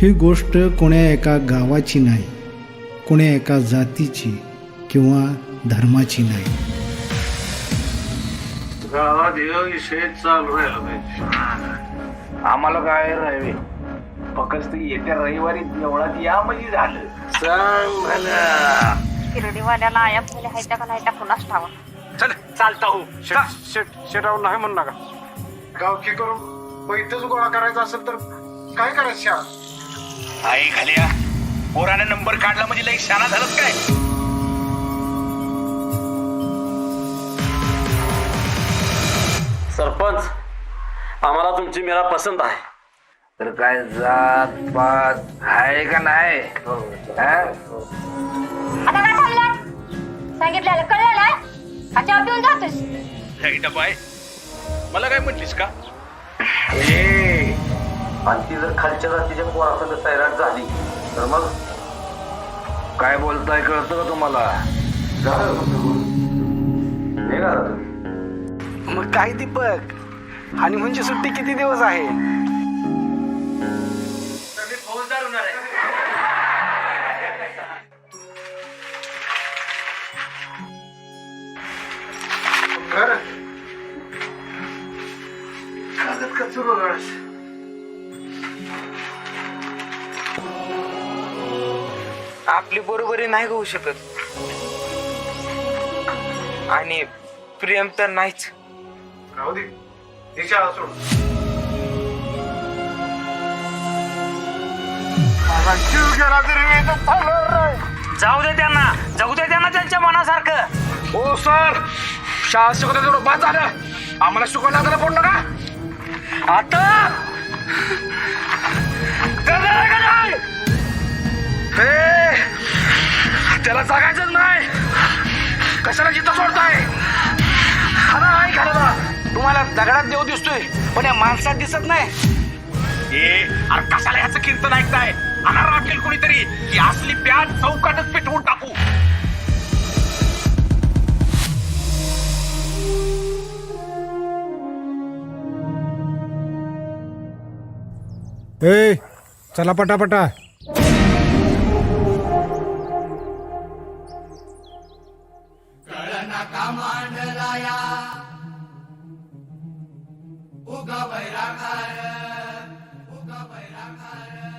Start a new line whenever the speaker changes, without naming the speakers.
ही गोष्ट कोण्या एका गावाची नाही कोण्या एका जातीची किंवा धर्माची नाही.
गावात विषय चालू राहिला पाहिजे
आम्हाला काय राहावे? फक्त येत्या रविवारी देवळात या म्हणजे झालं.
सांग मला.
शिर्डीवाल्याला आया पहिले हायत्या का नाही टाकूनच ठावा?
चल चालता हो.
शेट शेटावर नाही म्हण नका. गावकी करून पैठच गोळा करायचा असेल तर काय करायचं? शाळा
आई खाल्या. पोराने नंबर काढला म्हणजे लई शाना झालं काय?
सरपंच आम्हाला तुमची मेरा पसंत आहे.
तर काय जात पात आहे का नाही? हा?
आता काय थांबला सांगितलेलं कळलं ना? हा चहा पिऊन जातोस.
डबाय मला काय म्हटलीस का? ए
आणि ती जर खालच्या जातीच्या पोरासंग सैराट झाली तर मग
काय बोलताय कळतं का तुम्हाला?
हे तुम्ही.
मग काय दीपक? आणि म्हणजे सुट्टी किती दिवस आहे? कागद का चुरू
आपली बरोबरी नाही होऊ शकत. आणि प्रेम तर नाहीच.
राहू दे. ती शाळा सोड. माझा जीव गेला तरी मी इथं थांबणार नाही.
जाऊ दे त्यांना. जाऊ दे त्यांना त्यांच्या मनासारखं.
हो सर. शाळा शिकवता तेवढं बाद झालं. आम्हाला शिकवायला लागलं कोण नका. आता. करणार का नाही? हे, त्याला जगायचंच नाही. कशाला जिथं सोडताय? खाना नाही खाला
तुम्हाला दगडात देव दिसतोय पण या माणसात दिसत नाही.
ए अरे कशाला याचं कीर्तन ऐकताय? अनार वाटेल कोणीतरी. की असली प्याज चौकाटच पेटवून टाकू.
ए चला पटापटा.
Uka Vairakarya Uka Vairakarya